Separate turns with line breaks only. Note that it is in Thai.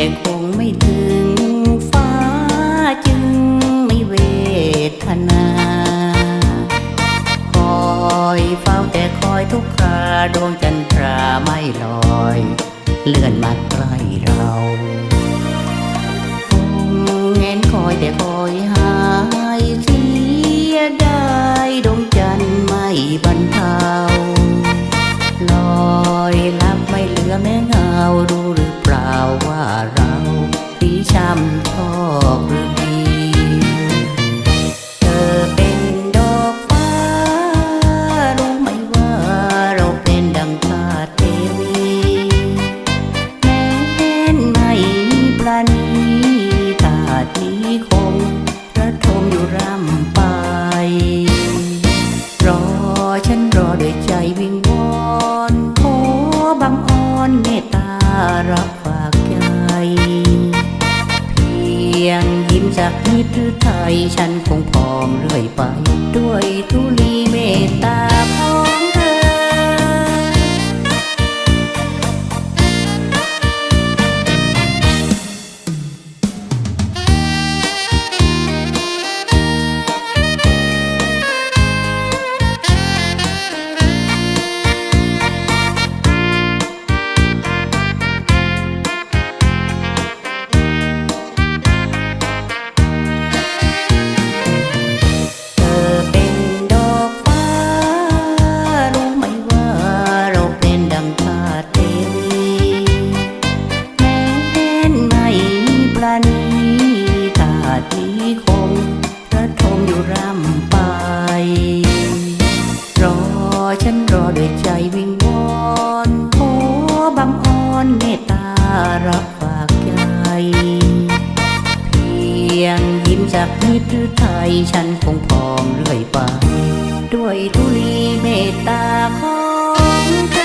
แต่คงไม่ถึงฟ้าจึงไม่เวทนา คอยเฝ้าแต่คอยทุกคราดวงจันทราไม่ลอย เลื่อนมาใกล้เราคงเห็นคอยแต่คอยหาย อนเมตตารับฝากใจ เพียงยิ้มจากนิดหรือไทย ฉันคงพร้อมเรื่อยไปด้วยทุก คงระทมอยู่ร่ำไป รอฉันรอด้วยใจวิงวอนขอบังอ่อนเมตตารับฝากใจ เพียงยิ้มจากนิดหรือไทยฉันคงพอมเรื่อยไป ด้วยทุลีเมตตาของเธ